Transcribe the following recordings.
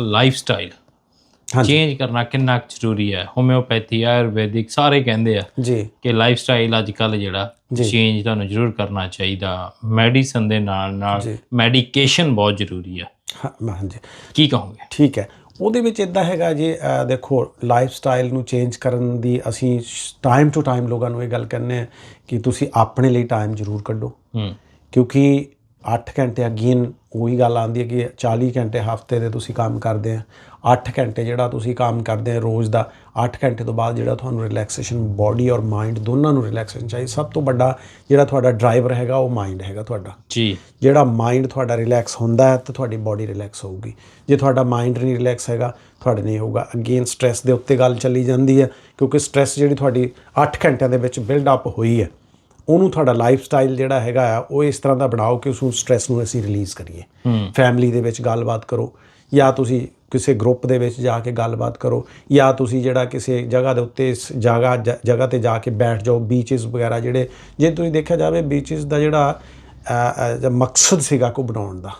Life style change ਕਰਨਾ ਕਿੰਨਾ ਜ਼ਰੂਰੀ ਹੈ। ਹੋਮਿਓਪੈਥੀ ਆਯੁਰਵੈਦਿਕ ਸਾਰੇ ਕਹਿੰਦੇ ਆ ਜੀ। ਕਿ ਲਾਈਫ ਸਟਾਈਲ ਅੱਜ ਕੱਲ ਜਿਹੜਾ। ਚੇਂਜ ਤੁਹਾਨੂੰ ਜ਼ਰੂਰ ਕਰਨਾ ਚਾਹੀਦਾ। ਮੈਡੀਸਨ ਦੇ ਨਾਲ ਨਾਲ। ਮੈਡੀਕੇਸ਼ਨ ਬਹੁਤ ਜ਼ਰੂਰੀ ਹੈ ਹਾਂ ਹਾਂਜੀ। ਕੀ ਕਹੋਗੇ? ਠੀਕ ਹੈ। ਉਹਦੇ ਵਿੱਚ ਇਦਾਂ ਹੈਗਾ ਜੀ ਦੇਖੋ ਲਾਈਫ ਸਟਾਈਲ ਨੂੰ ਚੇਂਜ ਕਰਨ ਦੀ ਅਸੀਂ ਟਾਈਮ ਟੂ ਟਾਈਮ ਲੋਕਾਂ ਨੂੰ ਇਹ ਗੱਲ ਕਹਿੰਦੇ ਆ ਕਿ ਤੁਸੀਂ ਆਪਣੇ ਲਈ ਟਾਈਮ ਜ਼ਰੂਰ ਕੱਢੋ। ਹੂੰ। ਕਿਉਂਕਿ 8 ਘੰਟੇ ਅਗੇਨ ਉਹੀ ਗੱਲ ਆਂਦੀ ਹੈ ਕਿ 40 ਘੰਟੇ ਹਫ਼ਤੇ ਦੇ ਤੁਸੀਂ ਕੰਮ ਕਰਦੇ ਆ 8 ਘੰਟੇ ਜਿਹੜਾ ਤੁਸੀਂ ਕੰਮ ਕਰਦੇ ਆ ਰੋਜ਼ ਦਾ 8 ਘੰਟੇ ਤੋਂ ਬਾਅਦ ਜਿਹੜਾ ਤੁਹਾਨੂੰ ਰਿਲੈਕਸੇਸ਼ਨ ਬਾਡੀ ਔਰ ਮਾਈਂਡ ਦੋਨਾਂ ਨੂੰ ਰਿਲੈਕਸੇਸ਼ਨ ਚਾਹੀਦੀ। ਸਭ ਤੋਂ ਵੱਡਾ ਜਿਹੜਾ ਤੁਹਾਡਾ ਡਰਾਈਵਰ ਹੈਗਾ ਉਹ ਮਾਈਂਡ ਹੈਗਾ ਤੁਹਾਡਾ। ਜੀ। ਜਿਹੜਾ ਮਾਈਂਡ ਤੁਹਾਡਾ ਰਿਲੈਕਸ ਹੁੰਦਾ ਹੈ ਤਾਂ ਤੁਹਾਡੀ ਬਾਡੀ ਰਿਲੈਕਸ ਹੋਊਗੀ। ਜੇ ਤੁਹਾਡਾ ਮਾਈਂਡ ਨਹੀਂ ਰਿਲੈਕਸ ਹੈਗਾ ਤੁਹਾਡੇ ਨਹੀਂ ਹੋਊਗਾ। ਅਗੇਨ ਸਟ्रेस ਦੇ ਉੱਤੇ ਗੱਲ ਚੱਲੀ ਜਾਂਦੀ ਹੈ ਕਿਉਂਕਿ ਸਟ्रेस ਜਿਹੜੀ ਤੁਹਾਡੀ 8 ਘੰਟਿਆਂ ਦੇ ਵਿੱਚ ਬਿਲਡ ਅਪ ਹੋਈ ਹੈ। ਉਹਨੂੰ ਤੁਹਾਡਾ ਲਾਈਫ ਸਟਾਈਲ ਜਿਹੜਾ ਹੈਗਾ ਆ ਉਹ ਇਸ ਤਰ੍ਹਾਂ ਦਾ ਬਣਾਓ ਕਿ ਉਸ ਨੂੰ ਸਟ्रेस ਨੂੰ ਅਸੀਂ ਰਿਲੀਜ਼ ਕਰੀਏ। ਫੈਮਿਲੀ ਦੇ ਵਿੱਚ ਗੱਲਬਾਤ ਕਰੋ ਜਾਂ ਤੁਸੀਂ ਕਿਸੇ ਗਰੁੱਪ ਦੇ ਵਿੱਚ ਜਾ ਕੇ ਗੱਲਬਾਤ ਕਰੋ ਜਾਂ ਤੁਸੀਂ ਜਿਹੜਾ ਕਿਸੇ ਜਗ੍ਹਾ ਦੇ ਉੱਤੇ ਇਸ ਜਗ੍ਹਾ ਜਗ੍ਹਾ ਤੇ ਜਾ ਕੇ ਬੈਠ ਜਾਓ ਬੀਚਸ ਵਗੈਰਾ ਜਿਹੜੇ ਜੇ ਤੁਸੀਂ ਦੇਖਿਆ ਜਾਵੇ ਬੀਚਸ ਦਾ ਜਿਹੜਾ ਮਕਸਦ ਸੀਗਾ ਕੋ ਬਣਾਉਣ ਦਾ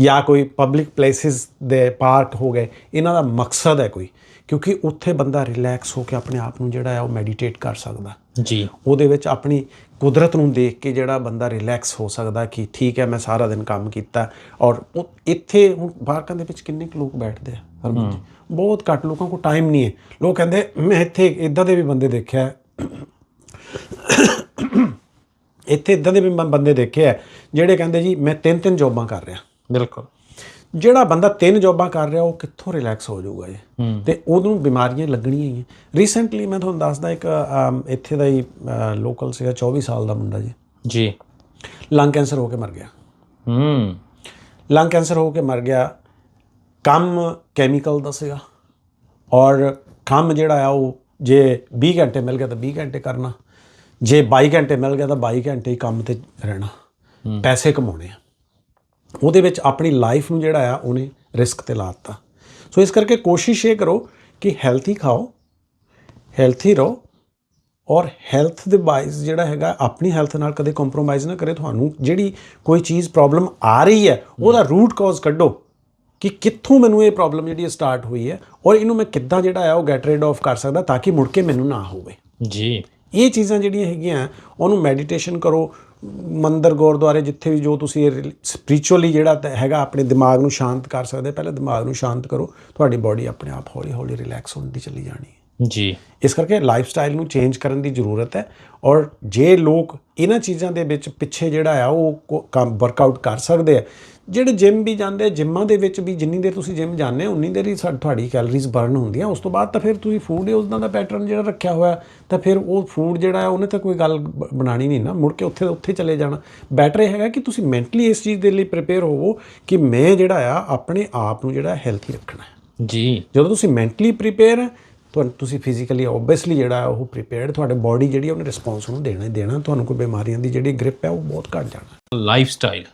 ਜਾਂ ਕੋਈ ਪਬਲਿਕ ਪਲੇਸਿਸ ਦੇ ਪਾਰਕ ਹੋ ਗਏ ਇਹਨਾਂ ਦਾ ਮਕਸਦ ਹੈ ਕੋਈ। ਕਿਉਂਕਿ ਉੱਥੇ ਬੰਦਾ ਰਿਲੈਕਸ ਹੋ ਕੇ ਆਪਣੇ ਆਪ ਨੂੰ ਜਿਹੜਾ ਹੈ ਉਹ ਮੈਡੀਟੇਟ ਕਰ ਸਕਦਾ। ਜੀ। ਉਹਦੇ ਵਿੱਚ ਆਪਣੀ ਕੁਦਰਤ ਨੂੰ ਦੇਖ ਕੇ ਜਿਹੜਾ ਬੰਦਾ ਰਿਲੈਕਸ ਹੋ ਸਕਦਾ ਕਿ ਠੀਕ ਹੈ ਮੈਂ ਸਾਰਾ ਦਿਨ ਕੰਮ ਕੀਤਾ। ਔਰ ਇੱਥੇ ਹੁਣ ਪਾਰਕਾਂ ਦੇ ਵਿੱਚ ਕਿੰਨੇ ਕੁ ਲੋਕ ਬੈਠਦੇ ਆ ਹਰਮਨ ਜੀ? ਬਹੁਤ ਘੱਟ ਲੋਕਾਂ ਕੋਲ ਟਾਈਮ ਨਹੀਂ ਹੈ। ਲੋਕ ਕਹਿੰਦੇ ਮੈਂ ਇੱਥੇ ਇਦਾਂ ਦੇ ਵੀ ਬੰਦੇ ਦੇਖਿਆ। ਇੱਥੇ ਇਦਾਂ ਦੇ ਵੀ ਬੰਦੇ ਦੇਖੇ ਆ ਜਿਹੜੇ ਕਹਿੰਦੇ ਜੀ ਮੈਂ ਤਿੰਨ ਤਿੰਨ ਜੌਬਾਂ ਕਰ ਰਿਹਾ। ਬਿਲਕੁਲ। ਜਿਹੜਾ ਬੰਦਾ ਤਿੰਨ ਜੌਬਾਂ ਕਰ ਰਿਹਾ ਉਹ ਕਿੱਥੋਂ ਰਿਲੈਕਸ ਹੋ ਜਾਊਗਾ ਜੀ ਤੇ ਉਹਨੂੰ ਬਿਮਾਰੀਆਂ ਲੱਗਣੀਆਂ ਹੀ ਹੈ ਰੀਸੈਂਟਲੀ ਮੈਂ ਤੁਹਾਨੂੰ ਦੱਸਦਾ ਇੱਕ ਇੱਥੇ ਦਾ ਹੀ ਲੋਕਲ ਸੀਗਾ 24 ਸਾਲ ਦਾ ਮੁੰਡਾ ਜੀ। ਜੀ। ਲੰਗ ਕੈਂਸਰ ਹੋ ਕੇ ਮਰ ਗਿਆ। ਹੂੰ। ਲੰਗ ਕੈਂਸਰ ਹੋ ਕੇ ਮਰ ਗਿਆ। ਕੰਮ ਕੈਮੀਕਲ ਦਾ ਸੀਗਾ। ਔਰ ਕੰਮ ਜਿਹੜਾ ਆ ਉਹ ਜੇ 20 ਘੰਟੇ ਮਿਲ ਗਿਆ ਤਾਂ 20 ਘੰਟੇ ਕਰਨਾ। ਜੇ 22 ਘੰਟੇ ਮਿਲ ਗਿਆ ਤਾਂ 22 ਘੰਟੇ ਹੀ ਕੰਮ ਤੇ ਰਹਿਣਾ। ਪੈਸੇ ਕਮਾਉਣੇ ਆ। ਉਹਦੇ ਵਿੱਚ ਆਪਣੀ ਲਾਈਫ ਨੂੰ ਜਿਹੜਾ ਆ ਉਹਨੇ ਰਿਸਕ ਤੇ ਲਾਤਾ ਸੋ ਇਸ ਕਰਕੇ ਕੋਸ਼ਿਸ਼ ਇਹ ਕਰੋ ਕਿ ਹੈਲਥੀ ਖਾਓ ਹੈਲਥੀ ਰਹੋ ਔਰ ਹੈਲਥ ਦੇ ਵਾਈਜ਼ ਜਿਹੜਾ ਹੈਗਾ ਆਪਣੀ ਹੈਲਥ ਨਾਲ ਕਦੇ ਕੰਪਰੋਮਾਈਜ਼ ਨਾ ਕਰੇ। ਤੁਹਾਨੂੰ ਜਿਹੜੀ ਕੋਈ ਚੀਜ਼ ਪ੍ਰੋਬਲਮ ਆ ਰਹੀ ਹੈ ਉਹਦਾ ਰੂਟ ਕਾਜ਼ ਕੱਢੋ ਕਿ ਕਿੱਥੋਂ ਮੈਨੂੰ ਇਹ ਪ੍ਰੋਬਲਮ ਜਿਹੜੀ ਸਟਾਰਟ ਹੋਈ ਹੈ ਔਰ ਇਹਨੂੰ ਮੈਂ ਕਿੱਦਾਂ ਜਿਹੜਾ ਹੈ ਉਹ ਗੈਟ ਰੈਡ ਆਫ ਕਰ ਸਕਦਾ ਤਾਂ ਕਿ ਮੁੜ ਕੇ ਮੈਨੂੰ ਨਾ ਹੋਵੇ। ਜੀ। ਇਹ ਚੀਜ਼ਾਂ ਜਿਹੜੀਆਂ ਹੈਗੀਆਂ ਉਹਨੂੰ ਮੈਡੀਟੇਸ਼ਨ ਕਰੋ ਮੰਦਰ ਗੁਰਦੁਆਰੇ ਜਿੱਥੇ ਵੀ ਜੋ ਤੁਸੀਂ ਸਪਿਰਚੁਅਲੀ ਜਿਹੜਾ ਹੈਗਾ ਆਪਣੇ ਦਿਮਾਗ ਨੂੰ ਸ਼ਾਂਤ ਕਰ ਸਕਦੇ ਪਹਿਲਾਂ ਦਿਮਾਗ ਨੂੰ ਸ਼ਾਂਤ ਕਰੋ, ਤੁਹਾਡੀ ਬਾਡੀ ਆਪਣੇ ਆਪ ਹੌਲੀ ਹੌਲੀ ਰਿਲੈਕਸ ਹੁੰਦੀ ਚਲੀ ਜਾਣੀ ਹੈ। ਜੀ। ਇਸ ਕਰਕੇ ਲਾਈਫ ਸਟਾਈਲ ਨੂੰ ਚੇਂਜ ਕਰਨ ਦੀ ਜ਼ਰੂਰਤ ਹੈ ਔਰ ਜੇ ਲੋਕ ਇਹਨਾਂ ਚੀਜ਼ਾਂ ਦੇ ਵਿੱਚ ਪਿੱਛੇ ਜਿਹੜਾ ਆ ਉਹ ਕੰਮ ਵਰਕਆਊਟ ਕਰ ਸਕਦੇ ਆ ਜਿਹੜੇ ਜਿਮ ਵੀ ਜਾਂਦੇ ਆ ਜਿੰਮਾਂ ਦੇ ਵਿੱਚ ਵੀ ਜਿੰਨੀ ਦੇਰ ਤੁਸੀਂ ਜਿਮ ਜਾਂਦੇ ਹੋ ਉਨੀ ਦੇਰ ਹੀ ਤੁਹਾਡੀ ਕੈਲਰੀਜ਼ ਬਰਨ ਹੁੰਦੀਆਂ। ਉਸ ਤੋਂ ਬਾਅਦ ਤਾਂ ਫਿਰ ਤੁਸੀਂ ਫੂਡ ਹੀ ਉਸਦਾ ਦਾ ਪੈਟਰਨ ਜਿਹੜਾ ਰੱਖਿਆ ਹੋਇਆ ਤਾਂ ਫਿਰ ਉਹ ਫੂਡ ਜਿਹੜਾ ਹੈ ਉਹਨੇ ਤਾਂ ਕੋਈ ਗੱਲ ਬਣਾਣੀ ਨਹੀਂ ਨਾ। ਮੁੜ ਕੇ ਉੱਥੇ ਉੱਥੇ ਚਲੇ ਜਾਣਾ। ਬੈਟਰ ਇਹ ਹੈਗਾ ਕਿ ਤੁਸੀਂ ਮੈਂਟਲੀ ਇਸ ਚੀਜ਼ ਦੇ ਲਈ ਪ੍ਰਿਪੇਅਰ ਹੋਵੋ ਕਿ ਮੈਂ ਜਿਹੜਾ ਆ ਆਪਣੇ ਆਪ ਨੂੰ ਜਿਹੜਾ ਹੈਲਥੀ ਰੱਖਣਾ ਹੈ। ਜੀ। ਜਦੋਂ ਤੁਸੀਂ ਮੈਂਟਲੀ ਪ੍ਰੀਪੇਅਰ ਹੈ ਤੁਹਾਨੂੰ ਤੁਸੀਂ ਫਿਜ਼ੀਕਲੀ ਓਬਵੀਅਸਲੀ ਜਿਹੜਾ ਉਹ ਪ੍ਰੀਪੇਅਰਡ ਤੁਹਾਡੇ ਬਾਡੀ ਜਿਹੜੀ ਉਹਨੇ ਰਿਸਪੌਂਸ ਉਹਨੂੰ ਦੇਣਾ ਹੀ ਦੇਣਾ। ਤੁਹਾਨੂੰ ਕੋਈ ਬਿਮਾਰੀਆਂ ਦੀ ਜਿਹੜੀ ਗ੍ਰਿਪ ਹੈ ਉਹ ਬਹੁਤ ਘਟ ਜਾਣਾ। ਲਾਈਫ ਸਟਾਈਲ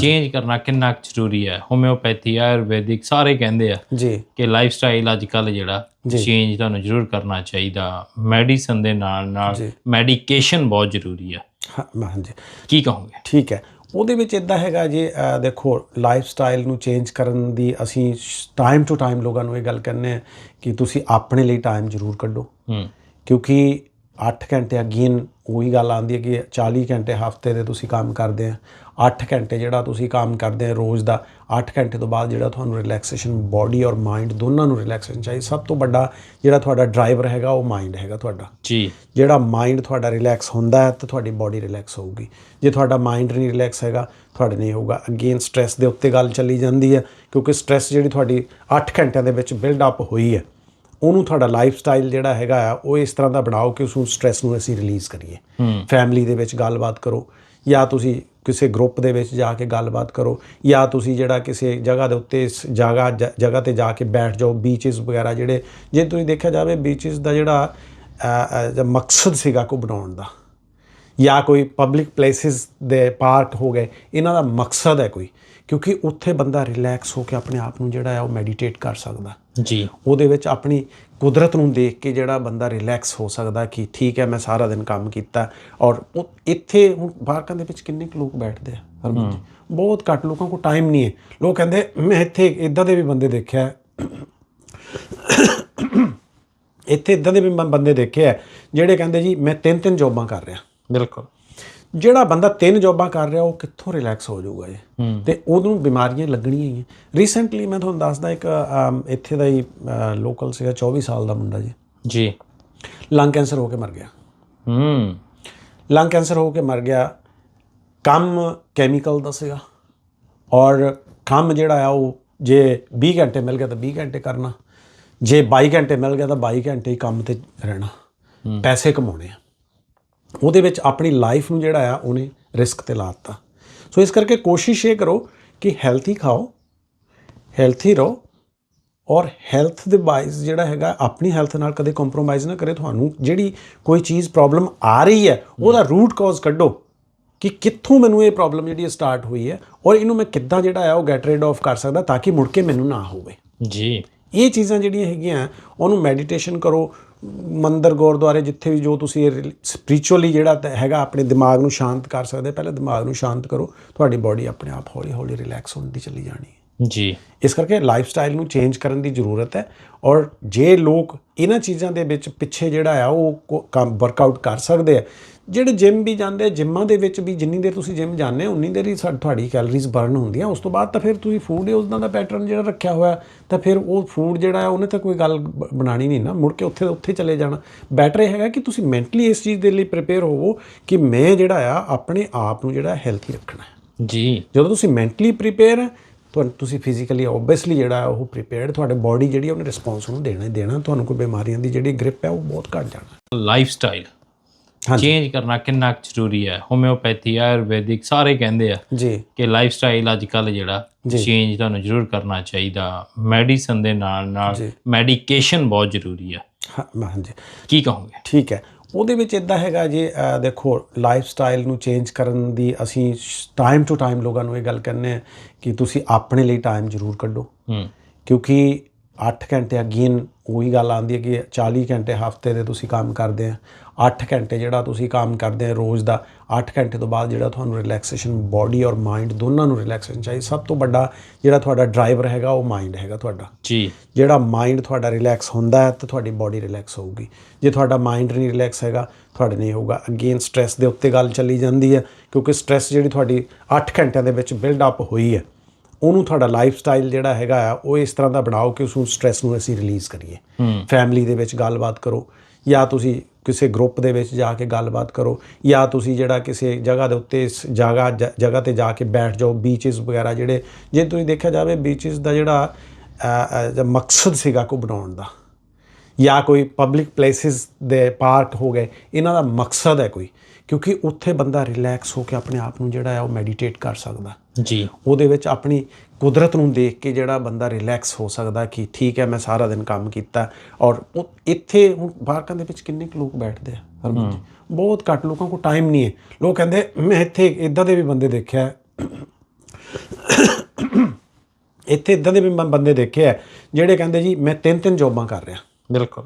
ਚੇਂਜ ਕਰਨਾ ਕਿੰਨਾ ਜ਼ਰੂਰੀ ਹੈ ਹੋਮਿਓਪੈਥੀ ਆਯੁਰਵੈਦਿਕ ਸਾਰੇ ਕਹਿੰਦੇ ਆ ਜੀ। ਕਿ ਲਾਈਫ ਸਟਾਈਲ ਅੱਜ ਕੱਲ ਜਿਹੜਾ। ਚੇਂਜ ਤੁਹਾਨੂੰ ਜ਼ਰੂਰ ਕਰਨਾ ਚਾਹੀਦਾ। ਮੈਡੀਸਨ ਦੇ ਨਾਲ ਨਾਲ। ਮੈਡੀਕੇਸ਼ਨ ਬਹੁਤ ਜ਼ਰੂਰੀ ਹੈ ਹਾਂ ਹਾਂਜੀ। ਕੀ ਕਹੋਗੇ? ਠੀਕ ਹੈ। ਉਹਦੇ ਵਿੱਚ ਇਦਾਂ ਹੈਗਾ ਜੀ ਦੇਖੋ ਲਾਈਫ ਸਟਾਈਲ ਨੂੰ ਚੇਂਜ ਕਰਨ ਦੀ ਅਸੀਂ ਟਾਈਮ ਟੂ ਟਾਈਮ ਲੋਕਾਂ ਨੂੰ ਇਹ ਗੱਲ ਕਹਿੰਦੇ ਆ ਕਿ ਤੁਸੀਂ ਆਪਣੇ ਲਈ ਟਾਈਮ ਜ਼ਰੂਰ ਕੱਢੋ। ਕਿਉਂਕਿ 8 ਘੰਟੇ ਅਗੇਨ ਉਹੀ ਗੱਲ ਆਉਂਦੀ ਹੈ ਕਿ 40 ਘੰਟੇ ਹਫ਼ਤੇ ਦੇ ਤੁਸੀਂ ਕੰਮ ਕਰਦੇ ਆ। 8 ਘੰਟੇ ਜਿਹੜਾ ਤੁਸੀਂ ਕੰਮ ਕਰਦੇ ਹੋ ਰੋਜ਼ ਦਾ 8 ਘੰਟੇ ਤੋਂ ਬਾਅਦ ਜਿਹੜਾ ਤੁਹਾਨੂੰ ਰਿਲੈਕਸੇਸ਼ਨ ਬਾਡੀ ਔਰ ਮਾਈਂਡ ਦੋਨਾਂ ਨੂੰ ਰਿਲੈਕਸੇਸ਼ਨ ਚਾਹੀਦੀ। ਸਭ ਤੋਂ ਵੱਡਾ ਜਿਹੜਾ ਤੁਹਾਡਾ ਡਰਾਈਵਰ ਹੈਗਾ ਉਹ ਮਾਈਂਡ ਹੈਗਾ ਤੁਹਾਡਾ। ਜੀ। ਜਿਹੜਾ ਮਾਈਂਡ ਤੁਹਾਡਾ ਰਿਲੈਕਸ ਹੁੰਦਾ ਹੈ ਤਾਂ ਤੁਹਾਡੀ ਬਾਡੀ ਰਿਲੈਕਸ ਹੋਊਗੀ। ਜੇ ਤੁਹਾਡਾ ਮਾਈਂਡ ਨਹੀਂ ਰਿਲੈਕਸ ਹੈਗਾ ਤੁਹਾਡੇ ਨਹੀਂ ਹੋਊਗਾ। ਅਗੇਨ ਸਟ्रेस ਦੇ ਉੱਤੇ ਗੱਲ ਚੱਲੀ ਜਾਂਦੀ ਹੈ ਕਿਉਂਕਿ ਸਟ्रेस ਜਿਹੜੀ ਤੁਹਾਡੀ 8 ਘੰਟਿਆਂ ਦੇ ਵਿੱਚ ਬਿਲਡ ਅਪ ਹੋਈ ਹੈ ਉਹਨੂੰ ਤੁਹਾਡਾ ਲਾਈਫ ਸਟਾਈਲ ਜਿਹੜਾ ਹੈਗਾ ਆ ਉਹ ਇਸ ਤਰ੍ਹਾਂ ਦਾ ਬਣਾਓ ਕਿ ਉਸ ਨੂੰ ਸਟ्रेस ਨੂੰ ਅਸੀਂ ਰਿਲੀਜ਼ ਕਰੀਏ। ਫੈਮਿਲੀ ਦੇ ਵਿੱਚ ਗੱਲਬਾਤ ਕਰੋ ਜਾਂ ਤੁਸੀਂ ਕਿਸੇ ਗਰੁੱਪ ਦੇ ਵਿੱਚ ਜਾ ਕੇ ਗੱਲਬਾਤ ਕਰੋ ਜਾਂ ਤੁਸੀਂ ਜਿਹੜਾ ਕਿਸੇ ਜਗ੍ਹਾ ਦੇ ਉੱਤੇ ਇਸ ਜਗ੍ਹਾ ਜਗ੍ਹਾ ਤੇ ਜਾ ਕੇ ਬੈਠ ਜਾਓ ਬੀਚਸ ਵਗੈਰਾ ਜਿਹੜੇ ਜੇ ਤੁਸੀਂ ਦੇਖਿਆ ਜਾਵੇ ਬੀਚਸ ਦਾ ਜਿਹੜਾ ਮਕਸਦ ਸੀਗਾ ਕੋ ਬਣਾਉਣ ਦਾ ਜਾਂ ਕੋਈ ਪਬਲਿਕ ਪਲੇਸਿਸ ਦੇ ਪਾਰਕ ਹੋ ਗਏ ਇਹਨਾਂ ਦਾ ਮਕਸਦ ਹੈ ਕੋਈ ਕਿਉਂਕਿ ਉੱਥੇ ਬੰਦਾ ਰਿਲੈਕਸ ਹੋ ਕੇ ਆਪਣੇ ਆਪ ਨੂੰ ਜਿਹੜਾ ਹੈ ਉਹ ਮੈਡੀਟੇਟ ਕਰ ਸਕਦਾ। ਜੀ। ਉਹਦੇ ਵਿੱਚ ਆਪਣੀ ਕੁਦਰਤ ਨੂੰ ਦੇਖ ਕੇ ਜਿਹੜਾ ਬੰਦਾ ਰਿਲੈਕਸ ਹੋ ਸਕਦਾ ਕਿ ਠੀਕ ਹੈ ਮੈਂ ਸਾਰਾ ਦਿਨ ਕੰਮ ਕੀਤਾ। ਔਰ ਇੱਥੇ ਹੁਣ ਪਾਰਕਾਂ ਦੇ ਵਿੱਚ ਕਿੰਨੇ ਕੁ ਲੋਕ ਬੈਠਦੇ ਆ ਹਰਮਨ ਜੀ? ਬਹੁਤ ਘੱਟ ਲੋਕਾਂ ਕੋਲ ਟਾਈਮ ਨਹੀਂ ਹੈ। ਲੋਕ ਕਹਿੰਦੇ ਮੈਂ ਇੱਥੇ ਇਦਾਂ ਦੇ ਵੀ ਬੰਦੇ ਦੇਖਿਆ। ਇੱਥੇ ਇਦਾਂ ਦੇ ਵੀ ਬੰਦੇ ਦੇਖੇ ਆ ਜਿਹੜੇ ਕਹਿੰਦੇ ਜੀ ਮੈਂ ਤਿੰਨ ਤਿੰਨ ਜੌਬਾਂ ਕਰ ਰਿਹਾ। ਬਿਲਕੁਲ। ਜਿਹੜਾ ਬੰਦਾ ਤਿੰਨ ਜੌਬਾਂ ਕਰ ਰਿਹਾ ਉਹ ਕਿੱਥੋਂ ਰਿਲੈਕਸ ਹੋ ਜਾਊਗਾ ਜੀ ਤੇ ਉਹਨੂੰ ਬਿਮਾਰੀਆਂ ਲੱਗਣੀਆਂ ਹੀ ਹੈ ਰੀਸੈਂਟਲੀ ਮੈਂ ਤੁਹਾਨੂੰ ਦੱਸਦਾ ਇੱਕ ਇੱਥੇ ਦਾ ਹੀ ਲੋਕਲ ਸੀਗਾ 24 ਸਾਲ ਦਾ ਮੁੰਡਾ ਜੀ। ਜੀ। ਲੰਗ ਕੈਂਸਰ ਹੋ ਕੇ ਮਰ ਗਿਆ। ਹੂੰ। ਲੰਗ ਕੈਂਸਰ ਹੋ ਕੇ ਮਰ ਗਿਆ। ਕੰਮ ਕੈਮੀਕਲ ਦਾ ਸੀਗਾ। ਔਰ ਕੰਮ ਜਿਹੜਾ ਆ ਉਹ ਜੇ 20 ਘੰਟੇ ਮਿਲ ਗਿਆ ਤਾਂ 20 ਘੰਟੇ ਕਰਨਾ। ਜੇ 22 ਘੰਟੇ ਮਿਲ ਗਿਆ ਤਾਂ 22 ਘੰਟੇ ਹੀ ਕੰਮ ਤੇ ਰਹਿਣਾ। ਪੈਸੇ ਕਮਾਉਣੇ ਆ। ਉਹਦੇ ਵਿੱਚ ਆਪਣੀ ਲਾਈਫ ਨੂੰ ਜਿਹੜਾ ਆ ਉਹਨੇ ਰਿਸਕ ਤੇ ਲਾਤਾ ਸੋ ਇਸ ਕਰਕੇ ਕੋਸ਼ਿਸ਼ ਇਹ ਕਰੋ ਕਿ ਹੈਲਥੀ ਖਾਓ ਹੈਲਥੀ ਰਹੋ ਔਰ ਹੈਲਥ ਦੇ ਵਾਈਜ਼ ਜਿਹੜਾ ਹੈਗਾ ਆਪਣੀ ਹੈਲਥ ਨਾਲ ਕਦੇ ਕੰਪਰੋਮਾਈਜ਼ ਨਾ ਕਰੇ। ਤੁਹਾਨੂੰ ਜਿਹੜੀ ਕੋਈ ਚੀਜ਼ ਪ੍ਰੋਬਲਮ ਆ ਰਹੀ ਹੈ ਉਹਦਾ ਰੂਟ ਕਾਜ਼ ਕੱਢੋ ਕਿ ਕਿੱਥੋਂ ਮੈਨੂੰ ਇਹ ਪ੍ਰੋਬਲਮ ਜਿਹੜੀ ਸਟਾਰਟ ਹੋਈ ਹੈ ਔਰ ਇਹਨੂੰ ਮੈਂ ਕਿੱਦਾਂ ਜਿਹੜਾ ਹੈ ਉਹ ਗੈਟ ਰੈਡ ਆਫ ਕਰ ਸਕਦਾ ਤਾਂ ਕਿ ਮੁੜ ਕੇ ਮੈਨੂੰ ਨਾ ਹੋਵੇ। ਜੀ। ਇਹ ਚੀਜ਼ਾਂ ਜਿਹੜੀਆਂ ਹੈਗੀਆਂ ਉਹਨੂੰ ਮੈਡੀਟੇਸ਼ਨ ਕਰੋ ਮੰਦਰ ਗੁਰਦੁਆਰੇ ਜਿੱਥੇ ਵੀ ਜੋ ਤੁਸੀਂ ਸਪਿਰਚੁਅਲੀ ਜਿਹੜਾ ਹੈਗਾ ਆਪਣੇ ਦਿਮਾਗ ਨੂੰ ਸ਼ਾਂਤ ਕਰ ਸਕਦੇ ਪਹਿਲੇ ਦਿਮਾਗ ਨੂੰ ਸ਼ਾਂਤ ਕਰੋ ਤੁਹਾਡੀ ਬਾਡੀ ਆਪਣੇ ਆਪ ਹੌਲੀ ਹੌਲੀ ਰਿਲੈਕਸ ਹੁੰਦੀ ਚਲੀ ਜਾਣੀ ਹੈ। ਜੀ। ਇਸ ਕਰਕੇ ਲਾਈਫ ਸਟਾਈਲ ਨੂੰ ਚੇਂਜ ਕਰਨ ਦੀ ਜ਼ਰੂਰਤ ਹੈ ਔਰ ਜੇ ਲੋਕ ਇਹਨਾਂ ਚੀਜ਼ਾਂ ਦੇ ਵਿੱਚ ਪਿੱਛੇ ਜਿਹੜਾ ਆ ਉਹ ਕੰਮ ਵਰਕਆਊਟ ਕਰ ਸਕਦੇ ਆ ਜਿਹੜੇ ਜਿਮ ਵੀ ਜਾਂਦੇ ਆ ਜਿੰਮਾਂ ਦੇ ਵਿੱਚ ਵੀ ਜਿੰਨੀ ਦੇਰ ਤੁਸੀਂ ਜਿਮ ਜਾਂਦੇ ਹੋ ਉਨੀ ਦੇਰ ਹੀ ਤੁਹਾਡੀ ਕੈਲਰੀਜ਼ ਬਰਨ ਹੁੰਦੀਆਂ। ਉਸ ਤੋਂ ਬਾਅਦ ਤਾਂ ਫਿਰ ਤੁਸੀਂ ਫੂਡ ਹੀ ਉਸਦਾ ਦਾ ਪੈਟਰਨ ਜਿਹੜਾ ਰੱਖਿਆ ਹੋਇਆ ਤਾਂ ਫਿਰ ਉਹ ਫੂਡ ਜਿਹੜਾ ਹੈ ਉਹਨੇ ਤਾਂ ਕੋਈ ਗੱਲ ਬਣਾਣੀ ਨਹੀਂ ਨਾ। ਮੁੜ ਕੇ ਉੱਥੇ ਉੱਥੇ ਚਲੇ ਜਾਣਾ। ਬੈਟਰ ਇਹ ਹੈਗਾ ਕਿ ਤੁਸੀਂ ਮੈਂਟਲੀ ਇਸ ਚੀਜ਼ ਦੇ ਲਈ ਪ੍ਰਿਪੇਅਰ ਹੋਵੋ ਕਿ ਮੈਂ ਜਿਹੜਾ ਆ ਆਪਣੇ ਆਪ ਨੂੰ ਜਿਹੜਾ ਹੈਲਥੀ ਰੱਖਣਾ ਹੈ। ਜੀ। ਜਦੋਂ ਤੁਸੀਂ ਮੈਂਟਲੀ ਪ੍ਰੀਪੇਅਰ ਹੈ ਤੁਹਾਨੂੰ ਤੁਸੀਂ ਫਿਜ਼ੀਕਲੀ ਓਬਵੀਅਸਲੀ ਜਿਹੜਾ ਉਹ ਪ੍ਰੀਪੇਅਰਡ ਤੁਹਾਡੇ ਬਾਡੀ ਜਿਹੜੀ ਉਹਨੇ ਰਿਸਪੌਂਸ ਉਹਨੂੰ ਦੇਣਾ ਹੀ ਦੇਣਾ। ਤੁਹਾਨੂੰ ਕੋਈ ਬਿਮਾਰੀਆਂ ਦੀ ਜਿਹੜੀ ਗ੍ਰਿਪ ਹੈ ਉਹ ਬਹੁਤ ਘਟ ਜਾਣਾ। Life style. ਚੇਂਜ ਕਰਨਾ ਕਿੰਨਾ ਜ਼ਰੂਰੀ ਹੈ। ਹੋਮਿਓਪੈਥੀ ਆਯੁਰਵੈਦਿਕ ਸਾਰੇ ਕਹਿੰਦੇ ਆ ਜੀ। ਕਿ ਲਾਈਫ ਸਟਾਈਲ ਅੱਜ ਕੱਲ ਜਿਹੜਾ। ਚੇਂਜ ਤੁਹਾਨੂੰ ਜ਼ਰੂਰ ਕਰਨਾ ਚਾਹੀਦਾ। ਮੈਡੀਸਨ ਦੇ ਨਾਲ ਨਾਲ। ਮੈਡੀਕੇਸ਼ਨ ਬਹੁਤ ਜ਼ਰੂਰੀ ਹੈ ਹਾਂ ਮੈਂ- ਹਾਂਜੀ। ਕੀ ਕਹੋਗੇ? ਠੀਕ ਹੈ। ਉਹਦੇ ਵਿੱਚ ਇਦਾਂ ਹੈਗਾ ਜੀ ਦੇਖੋ ਲਾਈਫ ਸਟਾਈਲ ਨੂੰ ਚੇਂਜ ਕਰਨ ਦੀ ਅਸੀਂ ਟਾਈਮ ਟੂ ਟਾਈਮ ਲੋਕਾਂ ਨੂੰ ਇਹ ਗੱਲ ਕਹਿੰਦੇ ਆ ਕਿ ਤੁਸੀਂ ਆਪਣੇ ਲਈ ਟਾਈਮ ਜ਼ਰੂਰ ਕੱਢੋ। ਕਿਉਂਕਿ 8 ਘੰਟੇ ਅਗੇਨ ਉਹੀ ਗੱਲ ਆਉਂਦੀ ਹੈ ਕਿ 40 ਘੰਟੇ ਹਫ਼ਤੇ ਦੇ ਤੁਸੀਂ ਕੰਮ ਕਰਦੇ ਆ। 8 ਘੰਟੇ ਜਿਹੜਾ ਤੁਸੀਂ ਕੰਮ ਕਰਦੇ ਹੋ ਰੋਜ਼ ਦਾ 8 ਘੰਟੇ ਤੋਂ ਬਾਅਦ ਜਿਹੜਾ ਤੁਹਾਨੂੰ ਰਿਲੈਕਸੇਸ਼ਨ ਬਾਡੀ ਔਰ ਮਾਈਂਡ ਦੋਨਾਂ ਨੂੰ ਰਿਲੈਕਸੇਸ਼ਨ ਚਾਹੀਦੀ। ਸਭ ਤੋਂ ਵੱਡਾ ਜਿਹੜਾ ਤੁਹਾਡਾ ਡਰਾਈਵਰ ਹੈਗਾ ਉਹ ਮਾਈਂਡ ਹੈਗਾ ਤੁਹਾਡਾ। ਜੀ। ਜਿਹੜਾ ਮਾਈਂਡ ਤੁਹਾਡਾ ਰਿਲੈਕਸ ਹੁੰਦਾ ਹੈ ਤਾਂ ਤੁਹਾਡੀ ਬਾਡੀ ਰਿਲੈਕਸ ਹੋਊਗੀ। ਜੇ ਤੁਹਾਡਾ ਮਾਈਂਡ ਨਹੀਂ ਰਿਲੈਕਸ ਹੈਗਾ ਤੁਹਾਡੇ ਨਹੀਂ ਹੋਊਗਾ। ਅਗੇਨ ਸਟ्रेस ਦੇ ਉੱਤੇ ਗੱਲ ਚੱਲੀ ਜਾਂਦੀ ਹੈ ਕਿਉਂਕਿ ਸਟ्रेस ਜਿਹੜੀ ਤੁਹਾਡੀ 8 ਘੰਟਿਆਂ ਦੇ ਵਿੱਚ ਬਿਲਡ ਅਪ ਹੋਈ ਹੈ ਉਹਨੂੰ ਤੁਹਾਡਾ ਲਾਈਫ ਸਟਾਈਲ ਜਿਹੜਾ ਹੈਗਾ ਆ ਉਹ ਇਸ ਤਰ੍ਹਾਂ ਦਾ ਬਣਾਓ ਕਿ ਉਸ ਨੂੰ ਸਟ्रेस ਨੂੰ ਅਸੀਂ ਰਿਲੀਜ਼ ਕਰੀਏ। ਫੈਮਿਲੀ ਦੇ ਵਿੱਚ ਗੱਲਬਾਤ ਕਰੋ ਜਾਂ ਤੁਸੀਂ ਕਿਸੇ ਗਰੁੱਪ ਦੇ ਵਿੱਚ ਜਾ ਕੇ ਗੱਲਬਾਤ ਕਰੋ ਜਾਂ ਤੁਸੀਂ ਜਿਹੜਾ ਕਿਸੇ ਜਗ੍ਹਾ ਦੇ ਉੱਤੇ ਇਸ ਜਗ੍ਹਾ ਜਗ੍ਹਾ ਤੇ ਜਾ ਕੇ ਬੈਠ ਜਾਓ ਬੀਚਸ ਵਗੈਰਾ ਜਿਹੜੇ ਜੇ ਤੁਸੀਂ ਦੇਖਿਆ ਜਾਵੇ ਬੀਚਸ ਦਾ ਜਿਹੜਾ ਮਕਸਦ ਸੀਗਾ ਕੋ ਬਣਾਉਣ ਦਾ ਜਾਂ ਕੋਈ ਪਬਲਿਕ ਪਲੇਸਿਸ ਦੇ ਪਾਰਕ ਹੋ ਗਏ ਇਹਨਾਂ ਦਾ ਮਕਸਦ ਹੈ ਕੋਈ ਕਿਉਂਕਿ ਉੱਥੇ ਬੰਦਾ ਰਿਲੈਕਸ ਹੋ ਕੇ ਆਪਣੇ ਆਪ ਨੂੰ ਜਿਹੜਾ ਹੈ ਉਹ ਮੈਡੀਟੇਟ ਕਰ ਸਕਦਾ। ਜੀ। ਉਹਦੇ ਵਿੱਚ ਆਪਣੀ ਕੁਦਰਤ ਨੂੰ ਦੇਖ ਕੇ ਜਿਹੜਾ ਬੰਦਾ ਰਿਲੈਕਸ ਹੋ ਸਕਦਾ ਕਿ ਠੀਕ ਹੈ ਮੈਂ ਸਾਰਾ ਦਿਨ ਕੰਮ ਕੀਤਾ। ਔਰ ਇੱਥੇ ਹੁਣ ਪਾਰਕਾਂ ਦੇ ਵਿੱਚ ਕਿੰਨੇ ਕੁ ਲੋਕ ਬੈਠਦੇ ਆ ਹਰਮਨ ਜੀ? ਬਹੁਤ ਘੱਟ ਲੋਕਾਂ ਕੋਲ ਟਾਈਮ ਨਹੀਂ ਹੈ। ਲੋਕ ਕਹਿੰਦੇ ਮੈਂ ਇੱਥੇ ਇਦਾਂ ਦੇ ਵੀ ਬੰਦੇ ਦੇਖਿਆ। ਇੱਥੇ ਇਦਾਂ ਦੇ ਵੀ ਬੰਦੇ ਦੇਖੇ ਆ ਜਿਹੜੇ ਕਹਿੰਦੇ ਜੀ ਮੈਂ ਤਿੰਨ ਤਿੰਨ ਜੌਬਾਂ ਕਰ ਰਿਹਾ। ਬਿਲਕੁਲ।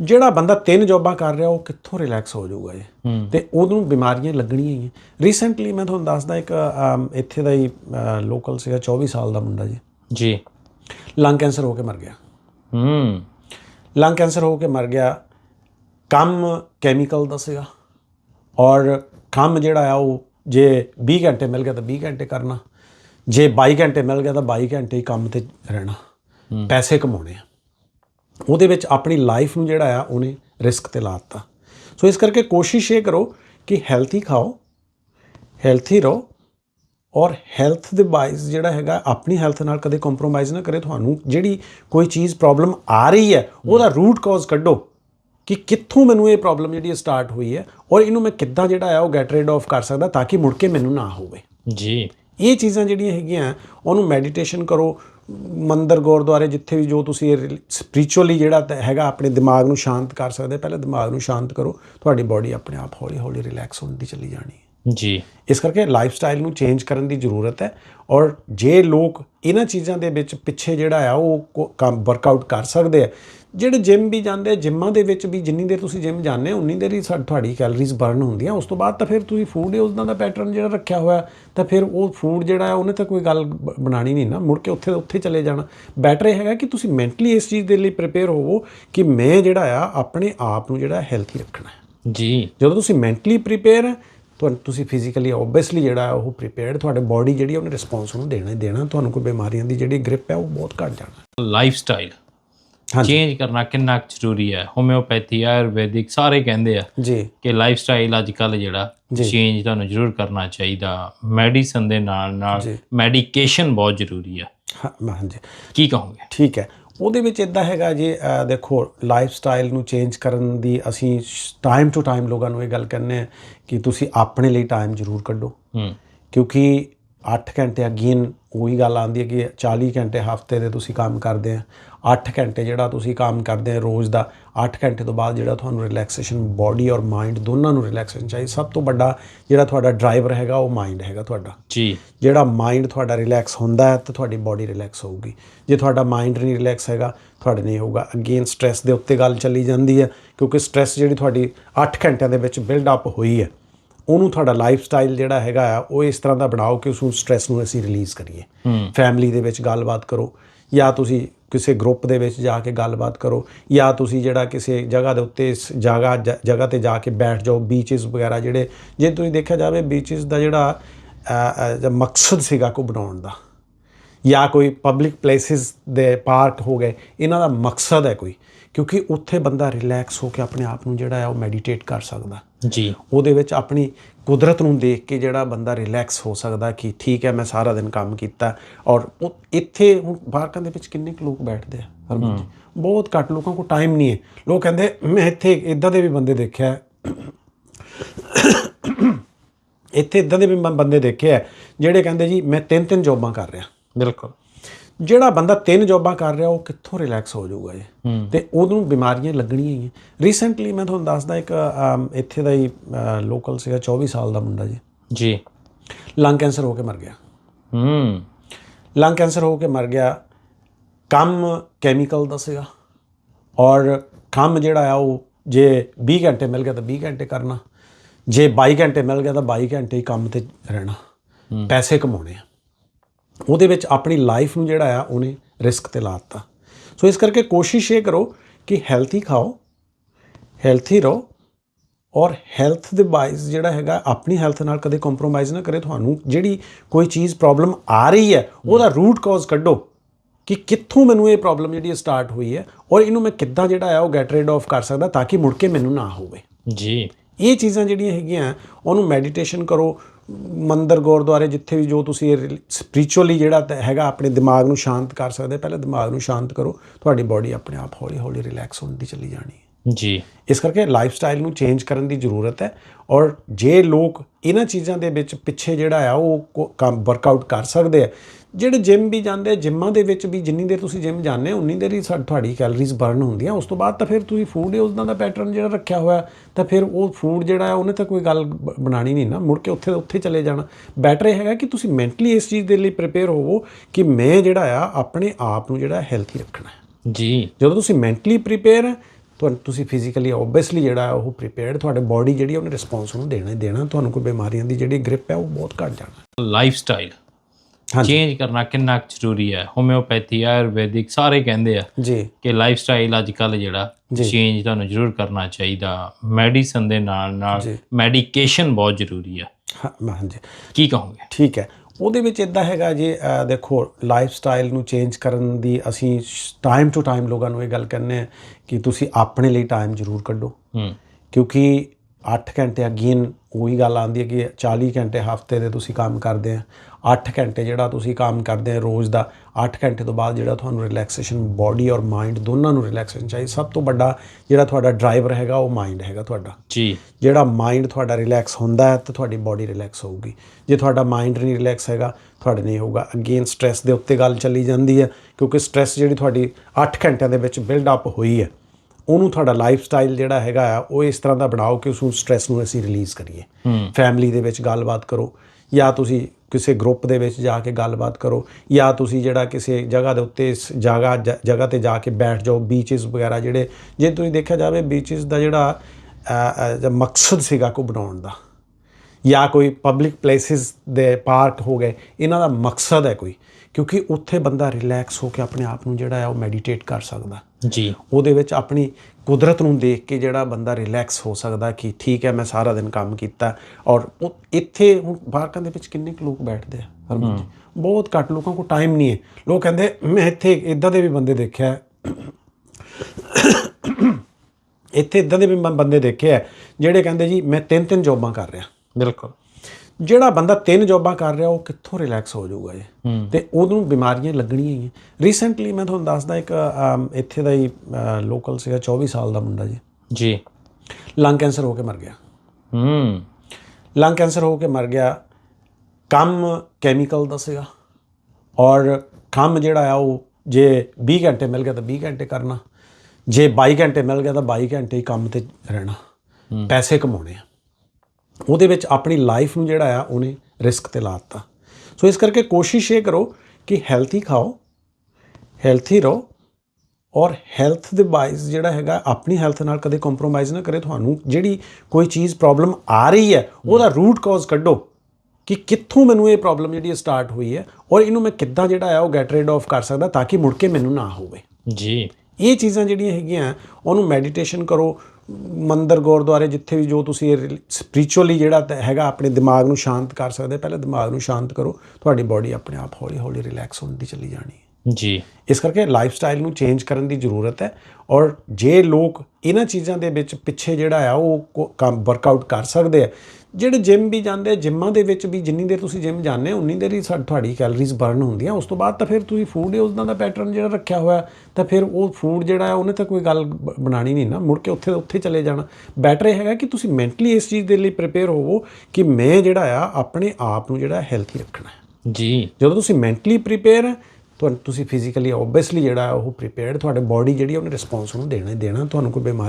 ਜਿਹੜਾ ਬੰਦਾ ਤਿੰਨ ਜੌਬਾਂ ਕਰ ਰਿਹਾ ਉਹ ਕਿੱਥੋਂ ਰਿਲੈਕਸ ਹੋ ਜਾਊਗਾ ਜੀ ਤੇ ਉਹਨੂੰ ਬਿਮਾਰੀਆਂ ਲੱਗਣੀਆਂ ਹੀ ਹੈ ਰੀਸੈਂਟਲੀ ਮੈਂ ਤੁਹਾਨੂੰ ਦੱਸਦਾ ਇੱਕ ਇੱਥੇ ਦਾ ਹੀ ਲੋਕਲ ਸੀਗਾ 24 ਸਾਲ ਦਾ ਮੁੰਡਾ ਜੀ। ਜੀ। ਲੰਗ ਕੈਂਸਰ ਹੋ ਕੇ ਮਰ ਗਿਆ। ਹੂੰ। ਲੰਗ ਕੈਂਸਰ ਹੋ ਕੇ ਮਰ ਗਿਆ। ਕੰਮ ਕੈਮੀਕਲ ਦਾ ਸੀਗਾ। ਔਰ ਕੰਮ ਜਿਹੜਾ ਆ ਉਹ ਜੇ 20 ਘੰਟੇ ਮਿਲ ਗਿਆ ਤਾਂ 20 ਘੰਟੇ ਕਰਨਾ। ਜੇ 22 ਘੰਟੇ ਮਿਲ ਗਿਆ ਤਾਂ 22 ਘੰਟੇ ਹੀ ਕੰਮ ਤੇ ਰਹਿਣਾ। ਪੈਸੇ ਕਮਾਉਣੇ ਆ। ਉਹਦੇ ਵਿੱਚ ਆਪਣੀ ਲਾਈਫ ਨੂੰ ਜਿਹੜਾ ਆ ਉਹਨੇ ਰਿਸਕ ਤੇ ਲਾਤਾ ਸੋ ਇਸ ਕਰਕੇ ਕੋਸ਼ਿਸ਼ ਇਹ ਕਰੋ ਕਿ ਹੈਲਥੀ ਖਾਓ ਹੈਲਥੀ ਰਹੋ ਔਰ ਹੈਲਥ ਦੇ ਵਾਈਜ਼ ਜਿਹੜਾ ਹੈਗਾ ਆਪਣੀ ਹੈਲਥ ਨਾਲ ਕਦੇ ਕੰਪਰੋਮਾਈਜ਼ ਨਾ ਕਰੇ। ਤੁਹਾਨੂੰ ਜਿਹੜੀ ਕੋਈ ਚੀਜ਼ ਪ੍ਰੋਬਲਮ ਆ ਰਹੀ ਹੈ ਉਹਦਾ ਰੂਟ ਕਾਜ਼ ਕੱਢੋ ਕਿ ਕਿੱਥੋਂ ਮੈਨੂੰ ਇਹ ਪ੍ਰੋਬਲਮ ਜਿਹੜੀ ਸਟਾਰਟ ਹੋਈ ਹੈ ਔਰ ਇਹਨੂੰ ਮੈਂ ਕਿੱਦਾਂ ਜਿਹੜਾ ਆ ਉਹ ਗੈਟ ਰੈਡ ਆਫ ਕਰ ਸਕਦਾ ਤਾਂ ਕਿ ਮੁੜ ਕੇ ਮੈਨੂੰ ਨਾ ਹੋਵੇ। ਜੀ। ਇਹ ਚੀਜ਼ਾਂ ਜਿਹੜੀਆਂ ਹੈਗੀਆਂ ਉਹਨੂੰ ਮੈਡੀਟੇਸ਼ਨ ਕਰੋ ਮੰਦਰ ਗੁਰਦੁਆਰੇ ਜਿੱਥੇ ਵੀ ਜੋ ਤੁਸੀਂ ਸਪਿਰਚੁਅਲੀ ਜਿਹੜਾ ਹੈਗਾ, ਆਪਣੇ ਦਿਮਾਗ ਨੂੰ ਸ਼ਾਂਤ ਕਰ ਸਕਦੇ ਪਹਿਲਾਂ ਦਿਮਾਗ ਨੂੰ ਸ਼ਾਂਤ ਕਰੋ। ਤੁਹਾਡੀ ਬਾਡੀ ਆਪਣੇ ਆਪ ਹੌਲੀ ਹੌਲੀ ਰਿਲੈਕਸ ਹੁੰਦੀ ਚਲੀ ਜਾਣੀ ਹੈ। ਜੀ। ਇਸ ਕਰਕੇ ਲਾਈਫ ਸਟਾਈਲ ਨੂੰ ਚੇਂਜ ਕਰਨ ਦੀ ਜ਼ਰੂਰਤ ਹੈ ਔਰ ਜੇ ਲੋਕ ਇਹਨਾਂ ਚੀਜ਼ਾਂ ਦੇ ਵਿੱਚ ਪਿੱਛੇ ਜਿਹੜਾ ਆ ਉਹ ਕੰਮ ਵਰਕਆਊਟ ਕਰ ਸਕਦੇ ਆ ਜਿਹੜੇ ਜਿਮ ਵੀ ਜਾਂਦੇ ਆ ਜਿੰਮਾਂ ਦੇ ਵਿੱਚ ਵੀ ਜਿੰਨੀ ਦੇਰ ਤੁਸੀਂ ਜਿਮ ਜਾਂਦੇ ਹੋ ਉਨੀ ਦੇਰ ਹੀ ਤੁਹਾਡੀ ਕੈਲਰੀਜ਼ ਬਰਨ ਹੁੰਦੀਆਂ। ਉਸ ਤੋਂ ਬਾਅਦ ਤਾਂ ਫਿਰ ਤੁਸੀਂ ਫੂਡ ਹੀ ਉਸਦਾ ਦਾ ਪੈਟਰਨ ਜਿਹੜਾ ਰੱਖਿਆ ਹੋਇਆ ਤਾਂ ਫਿਰ ਉਹ ਫੂਡ ਜਿਹੜਾ ਆ ਉਹਨੇ ਤਾਂ ਕੋਈ ਗੱਲ ਬਣਾਣੀ ਨਹੀਂ ਨਾ। ਮੁੜ ਕੇ ਉੱਥੇ ਉੱਥੇ ਚਲੇ ਜਾਣਾ। ਬੈਟਰ ਇਹ ਹੈਗਾ ਕਿ ਤੁਸੀਂ ਮੈਂਟਲੀ ਇਸ ਚੀਜ਼ ਦੇ ਲਈ ਪ੍ਰਿਪੇਅਰ ਹੋਵੋ ਕਿ ਮੈਂ ਜਿਹੜਾ ਆ ਆਪਣੇ ਆਪ ਨੂੰ ਜਿਹੜਾ ਹੈਲਥੀ ਰੱਖਣਾ ਹੈ। ਜੀ। ਜਦੋਂ ਤੁਸੀਂ ਮੈਂਟਲੀ ਪ੍ਰੀਪੇਅਰ ਹੈ ਤੁਹਾਨੂੰ ਤੁਸੀਂ ਫਿਜ਼ੀਕਲੀ ਓਬਵੀਅਸਲੀ ਜਿਹੜਾ ਉਹ ਪ੍ਰੀਪੇਅਰਡ ਤੁਹਾਡੇ ਬਾਡੀ ਜਿਹੜੀ ਉਹਨੇ ਰਿਸਪੌਂਸ ਉਹਨੂੰ ਦੇਣਾ ਹੀ ਦੇਣਾ। ਤੁਹਾਨੂੰ ਕੋਈ ਬਿਮਾਰੀਆਂ ਦੀ ਜਿਹੜੀ ਗ੍ਰਿਪ ਹੈ ਉਹ ਬਹੁਤ ਘਟ ਜਾਣਾ। Life style. ਚੇਂਜ ਕਰਨਾ ਕਿੰਨਾ ਜ਼ਰੂਰੀ ਹੈ ਹੋਮਿਓਪੈਥੀ ਆਯੁਰਵੈਦਿਕ ਸਾਰੇ ਕਹਿੰਦੇ ਆ ਜੀ। ਕਿ ਲਾਈਫ ਸਟਾਈਲ ਅੱਜ ਕੱਲ ਜਿਹੜਾ। ਚੇਂਜ ਤੁਹਾਨੂੰ ਜ਼ਰੂਰ ਕਰਨਾ ਚਾਹੀਦਾ। ਮੈਡੀਸਨ ਦੇ ਨਾਲ ਨਾਲ। ਮੈਡੀਕੇਸ਼ਨ ਬਹੁਤ ਜ਼ਰੂਰੀ ਹੈ ਹਾਂ ਮੈਂ- ਹਾਂਜੀ। ਕੀ ਕਹੋਗੇ? ਠੀਕ ਹੈ। ਉਹਦੇ ਵਿੱਚ ਇਦਾਂ ਹੈਗਾ ਜੀ ਦੇਖੋ ਲਾਈਫ ਸਟਾਈਲ ਨੂੰ ਚੇਂਜ ਕਰਨ ਦੀ ਅਸੀਂ ਟਾਈਮ ਟੂ ਟਾਈਮ ਲੋਕਾਂ ਨੂੰ ਇਹ ਗੱਲ ਕਹਿੰਦੇ ਆ ਕਿ ਤੁਸੀਂ ਆਪਣੇ ਲਈ ਟਾਈਮ ਜ਼ਰੂਰ ਕੱਢੋ। ਹੂੰ। ਕਿਉਂਕਿ 8 ਘੰਟੇ ਅਗੇਨ ਉਹੀ ਗੱਲ ਆਉਂਦੀ ਹੈ ਕਿ 40 ਘੰਟੇ ਹਫ਼ਤੇ ਦੇ ਤੁਸੀਂ ਕੰਮ ਕਰਦੇ ਆ। 8 ਘੰਟੇ ਜਿਹੜਾ ਤੁਸੀਂ ਕੰਮ ਕਰਦੇ ਆ ਰੋਜ਼ ਦਾ 8 ਘੰਟੇ ਤੋਂ ਬਾਅਦ ਜਿਹੜਾ ਤੁਹਾਨੂੰ ਰਿਲੈਕਸੇਸ਼ਨ ਬਾਡੀ ਔਰ ਮਾਈਂਡ ਦੋਨਾਂ ਨੂੰ ਰਿਲੈਕਸੇਸ਼ਨ ਚਾਹੀਦੀ। ਸਭ ਤੋਂ ਵੱਡਾ ਜਿਹੜਾ ਤੁਹਾਡਾ ਡਰਾਈਵਰ ਹੈਗਾ ਉਹ ਮਾਈਂਡ ਹੈਗਾ ਤੁਹਾਡਾ। ਜੀ। ਜਿਹੜਾ ਮਾਈਂਡ ਤੁਹਾਡਾ ਰਿਲੈਕਸ ਹੁੰਦਾ ਹੈ ਤਾਂ ਤੁਹਾਡੀ ਬਾਡੀ ਰਿਲੈਕਸ ਹੋਊਗੀ। ਜੇ ਤੁਹਾਡਾ ਮਾਈਂਡ ਨਹੀਂ ਰਿਲੈਕਸ ਹੈਗਾ ਤੁਹਾਡੇ ਨਹੀਂ ਹੋਊਗਾ। ਅਗੇਨ ਸਟ्रेस ਦੇ ਉੱਤੇ ਗੱਲ ਚੱਲੀ ਜਾਂਦੀ ਹੈ ਕਿਉਂਕਿ ਸਟ्रेस ਜਿਹੜੀ ਤੁਹਾਡੀ 8 ਘੰਟਿਆਂ ਦੇ ਵਿੱਚ ਬਿਲਡ ਅਪ ਹੋਈ ਹੈ। ਉਹਨੂੰ ਤੁਹਾਡਾ ਲਾਈਫ ਸਟਾਈਲ ਜਿਹੜਾ ਹੈਗਾ ਆ ਉਹ ਇਸ ਤਰ੍ਹਾਂ ਦਾ ਬਣਾਓ ਕਿ ਉਸ ਨੂੰ ਸਟ्रेस ਨੂੰ ਅਸੀਂ ਰਿਲੀਜ਼ ਕਰੀਏ। ਫੈਮਿਲੀ ਦੇ ਵਿੱਚ ਗੱਲਬਾਤ ਕਰੋ ਜਾਂ ਤੁਸੀਂ ਕਿਸੇ ਗਰੁੱਪ ਦੇ ਵਿੱਚ ਜਾ ਕੇ ਗੱਲਬਾਤ ਕਰੋ ਜਾਂ ਤੁਸੀਂ ਜਿਹੜਾ ਕਿਸੇ ਜਗ੍ਹਾ ਦੇ ਉੱਤੇ ਇਸ ਜਗ੍ਹਾ ਜਗ੍ਹਾ ਤੇ ਜਾ ਕੇ ਬੈਠ ਜਾਓ ਬੀਚਸ ਵਗੈਰਾ ਜਿਹੜੇ ਜੇ ਤੁਸੀਂ ਦੇਖਿਆ ਜਾਵੇ ਬੀਚਸ ਦਾ ਜਿਹੜਾ ਮਕਸਦ ਸੀਗਾ ਕੋ ਬਣਾਉਣ ਦਾ ਜਾਂ ਕੋਈ ਪਬਲਿਕ ਪਲੇਸਿਸ ਦੇ ਪਾਰਕ ਹੋ ਗਏ ਇਹਨਾਂ ਦਾ ਮਕਸਦ ਹੈ ਕੋਈ ਕਿਉਂਕਿ ਉੱਥੇ ਬੰਦਾ ਰਿਲੈਕਸ ਹੋ ਕੇ ਆਪਣੇ ਆਪ ਨੂੰ ਜਿਹੜਾ ਹੈ ਉਹ ਮੈਡੀਟੇਟ ਕਰ ਸਕਦਾ। ਜੀ। ਉਹਦੇ ਵਿੱਚ ਆਪਣੀ ਕੁਦਰਤ ਨੂੰ ਦੇਖ ਕੇ ਜਿਹੜਾ ਬੰਦਾ ਰਿਲੈਕਸ ਹੋ ਸਕਦਾ ਕਿ ਠੀਕ ਹੈ ਮੈਂ ਸਾਰਾ ਦਿਨ ਕੰਮ ਕੀਤਾ। ਔਰ ਇੱਥੇ ਹੁਣ ਪਾਰਕਾਂ ਦੇ ਵਿੱਚ ਕਿੰਨੇ ਕੁ ਲੋਕ ਬੈਠਦੇ ਆ ਹਰਮਨ ਜੀ? ਬਹੁਤ ਘੱਟ ਲੋਕਾਂ ਕੋਲ ਟਾਈਮ ਨਹੀਂ ਹੈ। ਲੋਕ ਕਹਿੰਦੇ ਮੈਂ ਇੱਥੇ ਇਦਾਂ ਦੇ ਵੀ ਬੰਦੇ ਦੇਖਿਆ। ਇੱਥੇ ਇਦਾਂ ਦੇ ਵੀ ਬੰਦੇ ਦੇਖੇ ਆ ਜਿਹੜੇ ਕਹਿੰਦੇ ਜੀ ਮੈਂ ਤਿੰਨ ਤਿੰਨ ਜੌਬਾਂ ਕਰ ਰਿਹਾ। ਬਿਲਕੁਲ। ਜਿਹੜਾ ਬੰਦਾ ਤਿੰਨ ਜੌਬਾਂ ਕਰ ਰਿਹਾ ਉਹ ਕਿੱਥੋਂ ਰਿਲੈਕਸ ਹੋ ਜਾਊਗਾ ਜੀ ਤੇ ਉਹਨੂੰ ਬਿਮਾਰੀਆਂ ਲੱਗਣੀਆਂ ਹੀ ਹੈ ਰੀਸੈਂਟਲੀ ਮੈਂ ਤੁਹਾਨੂੰ ਦੱਸਦਾ ਇੱਕ ਇੱਥੇ ਦਾ ਹੀ ਲੋਕਲ ਸੀਗਾ 24 ਸਾਲ ਦਾ ਮੁੰਡਾ ਜੀ। ਜੀ। ਲੰਗ ਕੈਂਸਰ ਹੋ ਕੇ ਮਰ ਗਿਆ। ਹੂੰ। ਲੰਗ ਕੈਂਸਰ ਹੋ ਕੇ ਮਰ ਗਿਆ। ਕੰਮ ਕੈਮੀਕਲ ਦਾ ਸੀਗਾ। ਔਰ ਕੰਮ ਜਿਹੜਾ ਆ ਉਹ ਜੇ 20 ਘੰਟੇ ਮਿਲ ਗਿਆ ਤਾਂ 20 ਘੰਟੇ ਕਰਨਾ। ਜੇ 22 ਘੰਟੇ ਮਿਲ ਗਿਆ ਤਾਂ 22 ਘੰਟੇ ਹੀ ਕੰਮ ਤੇ ਰਹਿਣਾ। ਪੈਸੇ ਕਮਾਉਣੇ ਆ। ਉਹਦੇ ਵਿੱਚ ਆਪਣੀ ਲਾਈਫ ਨੂੰ ਜਿਹੜਾ ਆ ਉਹਨੇ ਰਿਸਕ ਤੇ ਲਾਤਾ ਸੋ ਇਸ ਕਰਕੇ ਕੋਸ਼ਿਸ਼ ਇਹ ਕਰੋ ਕਿ ਹੈਲਥੀ ਖਾਓ ਹੈਲਥੀ ਰਹੋ ਔਰ ਹੈਲਥ ਦੇ ਵਾਈਜ਼ ਜਿਹੜਾ ਹੈਗਾ ਆਪਣੀ ਹੈਲਥ ਨਾਲ ਕਦੇ ਕੰਪਰੋਮਾਈਜ਼ ਨਾ ਕਰੇ। ਤੁਹਾਨੂੰ ਜਿਹੜੀ ਕੋਈ ਚੀਜ਼ ਪ੍ਰੋਬਲਮ ਆ ਰਹੀ ਹੈ ਉਹਦਾ ਰੂਟ ਕਾਜ਼ ਕੱਢੋ ਕਿ ਕਿੱਥੋਂ ਮੈਨੂੰ ਇਹ ਪ੍ਰੋਬਲਮ ਜਿਹੜੀ ਸਟਾਰਟ ਹੋਈ ਹੈ ਔਰ ਇਹਨੂੰ ਮੈਂ ਕਿੱਦਾਂ ਜਿਹੜਾ ਹੈ ਉਹ ਗੈਟ ਰੈਡ ਆਫ ਕਰ ਸਕਦਾ ਤਾਂ ਕਿ ਮੁੜ ਕੇ ਮੈਨੂੰ ਨਾ ਹੋਵੇ। ਜੀ। ਇਹ ਚੀਜ਼ਾਂ ਜਿਹੜੀਆਂ ਹੈਗੀਆਂ ਉਹਨੂੰ ਮੈਡੀਟੇਸ਼ਨ ਕਰੋ ਮੰਦਰ ਗੁਰਦੁਆਰੇ ਜਿੱਥੇ ਵੀ ਜੋ ਤੁਸੀਂ ਸਪਿਰਚੁਅਲੀ ਜਿਹੜਾ ਹੈਗਾ ਆਪਣੇ ਦਿਮਾਗ ਨੂੰ ਸ਼ਾਂਤ ਕਰ ਸਕਦੇ ਪਹਿਲੇ ਦਿਮਾਗ ਨੂੰ ਸ਼ਾਂਤ ਕਰੋ। ਤੁਹਾਡੀ ਬਾਡੀ ਆਪਣੇ ਆਪ ਹੌਲੀ ਹੌਲੀ ਰਿਲੈਕਸ ਹੁੰਦੀ ਚਲੀ ਜਾਣੀ ਹੈ। ਜੀ। ਇਸ ਕਰਕੇ ਲਾਈਫ ਸਟਾਈਲ ਨੂੰ ਚੇਂਜ ਕਰਨ ਦੀ ਜ਼ਰੂਰਤ ਹੈ ਔਰ ਜੇ ਲੋਕ ਇਹਨਾਂ ਚੀਜ਼ਾਂ ਦੇ ਵਿੱਚ ਪਿੱਛੇ ਜਿਹੜਾ ਆ ਉਹ ਕੰਮ ਵਰਕਆਊਟ ਕਰ ਸਕਦੇ ਆ ਜਿਹੜੇ ਜਿਮ ਵੀ ਜਾਂਦੇ ਆ ਜਿੰਮਾਂ ਦੇ ਵਿੱਚ ਵੀ ਜਿੰਨੀ ਦੇਰ ਤੁਸੀਂ ਜਿਮ ਜਾਂਦੇ ਹੋ ਉਨੀ ਦੇਰ ਹੀ ਤੁਹਾਡੀ ਕੈਲਰੀਜ਼ ਬਰਨ ਹੁੰਦੀਆਂ। ਉਸ ਤੋਂ ਬਾਅਦ ਤਾਂ ਫਿਰ ਤੁਸੀਂ ਫੂਡ ਹੀ ਉਸਦਾ ਦਾ ਪੈਟਰਨ ਜਿਹੜਾ ਰੱਖਿਆ ਹੋਇਆ ਤਾਂ ਫਿਰ ਉਹ ਫੂਡ ਜਿਹੜਾ ਉਹਨੇ ਤਾਂ ਕੋਈ ਗੱਲ ਬਣਾਣੀ ਨਹੀਂ ਨਾ। ਮੁੜ ਕੇ ਉੱਥੇ ਉੱਥੇ ਚਲੇ ਜਾਣਾ। ਬੈਟਰ ਇਹ ਹੈਗਾ ਕਿ ਤੁਸੀਂ ਮੈਂਟਲੀ ਇਸ ਚੀਜ਼ ਦੇ ਲਈ ਪ੍ਰਿਪੇਅਰ ਹੋਵੋ ਕਿ ਮੈਂ ਜਿਹੜਾ ਆ ਆਪਣੇ ਆਪ ਨੂੰ ਜਿਹੜਾ ਹੈਲਥੀ ਰੱਖਣਾ ਹੈ। ਜੀ। ਜਦੋਂ ਤੁਸੀਂ ਮੈਂਟਲੀ ਪ੍ਰੀਪੇਅਰ ਹੈ ਤੁਹਾਨੂੰ ਤੁਸੀਂ ਫਿਜ਼ੀਕਲੀ ਓਬਵੀਅਸਲੀ ਜਿਹੜਾ ਉਹ ਪ੍ਰੀਪੇਅਰਡ ਤੁਹਾਡੇ ਬਾਡੀ ਜਿਹੜੀ ਉਹਨੇ ਰਿਸਪੌਂਸ ਉਹਨੂੰ ਦੇਣਾ ਹੀ ਦੇਣਾ। ਤੁਹਾਨੂੰ ਕੋਈ ਬਿਮਾਰੀਆਂ ਦੀ ਜਿਹੜੀ ਗ੍ਰਿਪ ਹੈ ਉਹ ਬਹੁਤ ਘਟ ਜਾਣਾ। ਲਾਈਫ ਸਟਾਈਲ ਚੇਂਜ ਕਰਨਾ ਕਿੰਨਾ ਜ਼ਰੂਰੀ ਹੈ? ਹੋਮਿਓਪੈਥੀ ਆਯੁਰਵੈਦਿਕ ਸਾਰੇ ਕਹਿੰਦੇ ਆ ਜੀ। ਕਿ ਲਾਈਫ ਸਟਾਈਲ ਅੱਜ ਕੱਲ ਜਿਹੜਾ। ਚੇਂਜ ਤੁਹਾਨੂੰ ਜ਼ਰੂਰ ਕਰਨਾ ਚਾਹੀਦਾ। ਮੈਡੀਸਨ ਦੇ ਨਾਲ ਨਾਲ। ਮੈਡੀਕੇਸ਼ਨ ਬਹੁਤ ਜ਼ਰੂਰੀ ਮੈਂ- ਹਾਂਜੀ। ਕੀ ਕਹੋਗੇ? ਠੀਕ ਹੈ। ਉਹਦੇ ਵਿੱਚ ਇਦਾਂ ਹੈਗਾ ਜੀ ਦੇਖੋ ਲਾਈਫ ਸਟਾਈਲ ਨੂੰ ਚੇਂਜ ਕਰਨ ਦੀ ਅਸੀਂ ਟਾਈਮ ਟੂ ਟਾਈਮ ਲੋਕਾਂ ਨੂੰ ਇਹ ਗੱਲ ਕਹਿੰਦੇ ਆ ਕਿ ਤੁਸੀਂ ਆਪਣੇ ਲਈ ਟਾਈਮ ਜ਼ਰੂਰ ਕੱਢੋ। ਹੂੰ। ਕਿਉਂਕਿ 8 ਘੰਟੇ ਅਗੇਨ ਉਹੀ ਗੱਲ ਆਂਦੀ ਹੈ ਕਿ 40 ਘੰਟੇ ਹਫ਼ਤੇ ਦੇ ਤੁਸੀਂ ਕੰਮ ਕਰਦੇ ਆ 8 ਘੰਟੇ ਜਿਹੜਾ ਤੁਸੀਂ ਕੰਮ ਕਰਦੇ ਆ ਰੋਜ਼ ਦਾ 8 ਘੰਟੇ ਤੋਂ ਬਾਅਦ ਜਿਹੜਾ ਤੁਹਾਨੂੰ ਰਿਲੈਕਸੇਸ਼ਨ ਬਾਡੀ ਔਰ ਮਾਈਂਡ ਦੋਨਾਂ ਨੂੰ ਰਿਲੈਕਸੇਸ਼ਨ ਚਾਹੀਦੀ। ਸਭ ਤੋਂ ਵੱਡਾ ਜਿਹੜਾ ਤੁਹਾਡਾ ਡਰਾਈਵਰ ਹੈਗਾ ਉਹ ਮਾਈਂਡ ਹੈਗਾ ਤੁਹਾਡਾ। ਜੀ। ਜਿਹੜਾ ਮਾਈਂਡ ਤੁਹਾਡਾ ਰਿਲੈਕਸ ਹੁੰਦਾ ਹੈ ਤਾਂ ਤੁਹਾਡੀ ਬਾਡੀ ਰਿਲੈਕਸ ਹੋਊਗੀ। ਜੇ ਤੁਹਾਡਾ ਮਾਈਂਡ ਨਹੀਂ ਰਿਲੈਕਸ ਹੈਗਾ ਤੁਹਾਡੇ ਨਹੀਂ ਹੋਊਗਾ। ਅਗੇਨ ਸਟ्रेस ਦੇ ਉੱਤੇ ਗੱਲ ਚੱਲੀ ਜਾਂਦੀ ਹੈ ਕਿਉਂਕਿ ਸਟ्रेस ਜਿਹੜੀ ਤੁਹਾਡੀ 8 ਘੰਟਿਆਂ ਦੇ ਵਿੱਚ ਬਿਲਡ ਅਪ ਹੋਈ ਹੈ। ਉਹਨੂੰ ਤੁਹਾਡਾ ਲਾਈਫ ਸਟਾਈਲ ਜਿਹੜਾ ਹੈਗਾ ਆ ਉਹ ਇਸ ਤਰ੍ਹਾਂ ਦਾ ਬਣਾਓ ਕਿ ਉਸ ਨੂੰ ਸਟ੍ਰੈਸ ਨੂੰ ਅਸੀਂ ਰਿਲੀਜ਼ ਕਰੀਏ। ਫੈਮਿਲੀ ਦੇ ਵਿੱਚ ਗੱਲਬਾਤ ਕਰੋ ਜਾਂ ਤੁਸੀਂ ਕਿਸੇ ਗਰੁੱਪ ਦੇ ਵਿੱਚ ਜਾ ਕੇ ਗੱਲਬਾਤ ਕਰੋ ਜਾਂ ਤੁਸੀਂ ਜਿਹੜਾ ਕਿਸੇ ਜਗ੍ਹਾ ਦੇ ਉੱਤੇ ਇਸ ਜਗ੍ਹਾ ਜਗ੍ਹਾ ਤੇ ਜਾ ਕੇ ਬੈਠ ਜਾਓ ਬੀਚਸ ਵਗੈਰਾ ਜਿਹੜੇ ਜੇ ਤੁਸੀਂ ਦੇਖਿਆ ਜਾਵੇ ਬੀਚਸ ਦਾ ਜਿਹੜਾ ਮਕਸਦ ਸੀਗਾ ਕੋ ਬਣਾਉਣ ਦਾ ਜਾਂ ਕੋਈ ਪਬਲਿਕ ਪਲੇਸਿਸ ਦੇ ਪਾਰਕ ਹੋ ਗਏ ਇਹਨਾਂ ਦਾ ਮਕਸਦ ਹੈ ਕੋਈ ਕਿਉਂਕਿ ਉੱਥੇ ਬੰਦਾ ਰਿਲੈਕਸ ਹੋ ਕੇ ਆਪਣੇ ਆਪ ਨੂੰ ਜਿਹੜਾ ਹੈ ਉਹ ਮੈਡੀਟੇਟ ਕਰ ਸਕਦਾ। ਜੀ। ਉਹਦੇ ਵਿੱਚ ਆਪਣੀ ਕੁਦਰਤ ਨੂੰ ਦੇਖ ਕੇ ਜਿਹੜਾ ਬੰਦਾ ਰਿਲੈਕਸ ਹੋ ਸਕਦਾ ਕਿ ਠੀਕ ਹੈ ਮੈਂ ਸਾਰਾ ਦਿਨ ਕੰਮ ਕੀਤਾ। ਔਰ ਇੱਥੇ ਹੁਣ ਪਾਰਕਾਂ ਦੇ ਵਿੱਚ ਕਿੰਨੇ ਕੁ ਲੋਕ ਬੈਠਦੇ ਆ ਹਰਮਨ ਜੀ? ਬਹੁਤ ਘੱਟ ਲੋਕਾਂ ਕੋਲ ਟਾਈਮ ਨਹੀਂ ਹੈ। ਲੋਕ ਕਹਿੰਦੇ ਮੈਂ ਇੱਥੇ ਇਦਾਂ ਦੇ ਵੀ ਬੰਦੇ ਦੇਖਿਆ। ਇੱਥੇ ਇਦਾਂ ਦੇ ਵੀ ਬੰਦੇ ਦੇਖੇ ਆ ਜਿਹੜੇ ਕਹਿੰਦੇ ਜੀ ਮੈਂ ਤਿੰਨ ਤਿੰਨ ਜੌਬਾਂ ਕਰ ਰਿਹਾ। ਬਿਲਕੁਲ। ਜਿਹੜਾ ਬੰਦਾ ਤਿੰਨ ਜੌਬਾਂ ਕਰ ਰਿਹਾ ਉਹ ਕਿੱਥੋਂ ਰਿਲੈਕਸ ਹੋ ਜਾਊਗਾ ਜੀ ਤੇ ਉਹਨੂੰ ਬਿਮਾਰੀਆਂ ਲੱਗਣੀਆਂ ਹੀ ਹੈ ਰੀਸੈਂਟਲੀ ਮੈਂ ਤੁਹਾਨੂੰ ਦੱਸਦਾ ਇੱਕ ਇੱਥੇ ਦਾ ਹੀ ਲੋਕਲ ਸੀਗਾ 24 ਸਾਲ ਦਾ ਮੁੰਡਾ ਜੀ। ਜੀ। ਲੰਗ ਕੈਂਸਰ ਹੋ ਕੇ ਮਰ ਗਿਆ। ਹੂੰ। ਲੰਗ ਕੈਂਸਰ ਹੋ ਕੇ ਮਰ ਗਿਆ। ਕੰਮ ਕੈਮੀਕਲ ਦਾ ਸੀਗਾ। ਔਰ ਕੰਮ ਜਿਹੜਾ ਆ ਉਹ ਜੇ 20 ਘੰਟੇ ਮਿਲ ਗਿਆ ਤਾਂ 20 ਘੰਟੇ ਕਰਨਾ। ਜੇ 22 ਘੰਟੇ ਮਿਲ ਗਿਆ ਤਾਂ 22 ਘੰਟੇ ਹੀ ਕੰਮ ਤੇ ਰਹਿਣਾ। ਪੈਸੇ ਕਮਾਉਣੇ ਆ। ਉਹਦੇ ਵਿੱਚ ਆਪਣੀ ਲਾਈਫ ਨੂੰ ਜਿਹੜਾ ਆ ਉਹਨੇ ਰਿਸਕ ਤੇ ਲਾਤਾ ਸੋ ਇਸ ਕਰਕੇ ਕੋਸ਼ਿਸ਼ ਇਹ ਕਰੋ ਕਿ ਹੈਲਥੀ ਖਾਓ ਹੈਲਥੀ ਰਹੋ ਔਰ ਹੈਲਥ ਦੇ ਵਾਈਜ਼ ਜਿਹੜਾ ਹੈਗਾ ਆਪਣੀ ਹੈਲਥ ਨਾਲ ਕਦੇ ਕੰਪਰੋਮਾਈਜ਼ ਨਾ ਕਰੇ। ਤੁਹਾਨੂੰ ਜਿਹੜੀ ਕੋਈ ਚੀਜ਼ ਪ੍ਰੋਬਲਮ ਆ ਰਹੀ ਹੈ ਉਹਦਾ ਰੂਟ ਕਾਜ਼ ਕੱਢੋ ਕਿ ਕਿੱਥੋਂ ਮੈਨੂੰ ਇਹ ਪ੍ਰੋਬਲਮ ਜਿਹੜੀ ਸਟਾਰਟ ਹੋਈ ਹੈ ਔਰ ਇਹਨੂੰ ਮੈਂ ਕਿੱਦਾਂ ਜਿਹੜਾ ਆ ਉਹ ਗੈਟ ਰੈਡ ਆਫ ਕਰ ਸਕਦਾ ਤਾਂ ਕਿ ਮੁੜ ਕੇ ਮੈਨੂੰ ਨਾ ਹੋਵੇ। ਜੀ। ਇਹ ਚੀਜ਼ਾਂ ਜਿਹੜੀਆਂ ਹੈਗੀਆਂ ਉਹਨੂੰ ਮੈਡੀਟੇਸ਼ਨ ਕਰੋ ਮੰਦਰ ਗੁਰਦੁਆਰੇ ਜਿੱਥੇ ਵੀ ਜੋ ਤੁਸੀਂ ਸਪਿਰਚੁਅਲੀ ਜਿਹੜਾ ਹੈਗਾ ਆਪਣੇ ਦਿਮਾਗ ਨੂੰ ਸ਼ਾਂਤ ਕਰ ਸਕਦੇ ਪਹਿਲਾਂ ਦਿਮਾਗ ਨੂੰ ਸ਼ਾਂਤ ਕਰੋ, ਤੁਹਾਡੀ ਬਾਡੀ ਆਪਣੇ ਆਪ ਹੌਲੀ ਹੌਲੀ ਰਿਲੈਕਸ ਹੁੰਦੀ ਚਲੀ ਜਾਣੀ ਹੈ। ਜੀ। ਇਸ ਕਰਕੇ ਲਾਈਫ ਸਟਾਈਲ ਨੂੰ ਚੇਂਜ ਕਰਨ ਦੀ ਜ਼ਰੂਰਤ ਹੈ ਔਰ ਜੇ ਲੋਕ ਇਹਨਾਂ ਚੀਜ਼ਾਂ ਦੇ ਵਿੱਚ ਪਿੱਛੇ ਜਿਹੜਾ ਆ ਉਹ ਕੰਮ ਵਰਕਆਊਟ ਕਰ ਸਕਦੇ ਆ ਜਿਹੜੇ ਜਿਮ ਵੀ ਜਾਂਦੇ ਆ ਜਿੰਮਾਂ ਦੇ ਵਿੱਚ ਵੀ ਜਿੰਨੀ ਦੇਰ ਤੁਸੀਂ ਜਿਮ ਜਾਂਦੇ ਹੋ ਉਨੀ ਦੇਰ ਹੀ ਤੁਹਾਡੀ ਕੈਲਰੀਜ਼ ਬਰਨ ਹੁੰਦੀਆਂ। ਉਸ ਤੋਂ ਬਾਅਦ ਤਾਂ ਫਿਰ ਤੁਸੀਂ ਫੂਡ ਹੀ ਉਸਦਾ ਦਾ ਪੈਟਰਨ ਜਿਹੜਾ ਰੱਖਿਆ ਹੋਇਆ ਤਾਂ ਫਿਰ ਉਹ ਫੂਡ ਜਿਹੜਾ ਹੈ ਉਹਨੇ ਤਾਂ ਕੋਈ ਗੱਲ ਬਣਾਣੀ ਨਹੀਂ ਨਾ। ਮੁੜ ਕੇ ਉੱਥੇ ਉੱਥੇ ਚਲੇ ਜਾਣਾ। ਬੈਟਰ ਇਹ ਹੈਗਾ ਕਿ ਤੁਸੀਂ ਮੈਂਟਲੀ ਇਸ ਚੀਜ਼ ਦੇ ਲਈ ਪ੍ਰਿਪੇਅਰ ਹੋਵੋ ਕਿ ਮੈਂ ਜਿਹੜਾ ਆ ਆਪਣੇ ਆਪ ਨੂੰ ਜਿਹੜਾ ਹੈਲਥੀ ਰੱਖਣਾ ਹੈ। ਜੀ। ਜਦੋਂ ਤੁਸੀਂ ਮੈਂਟਲੀ ਪ੍ਰੀਪੇਅਰ ਹੈ ਤੁਹਾਨੂੰ ਤੁਸੀਂ ਫਿਜ਼ੀਕਲੀ ਓਬਵੀਅਸਲੀ ਜਿਹੜਾ ਉਹ ਪ੍ਰੀਪੇਅਰਡ ਤੁਹਾਡੇ ਬਾਡੀ ਜਿਹੜੀ ਹੈ ਉਹਨੇ ਰਿਸਪੌਂਸ ਉਹਨੂੰ ਦੇਣਾ ਹੀ ਦੇਣਾ, ਤੁਹਾਨੂੰ ਕੋਈ ਬਿਮਾਰੀ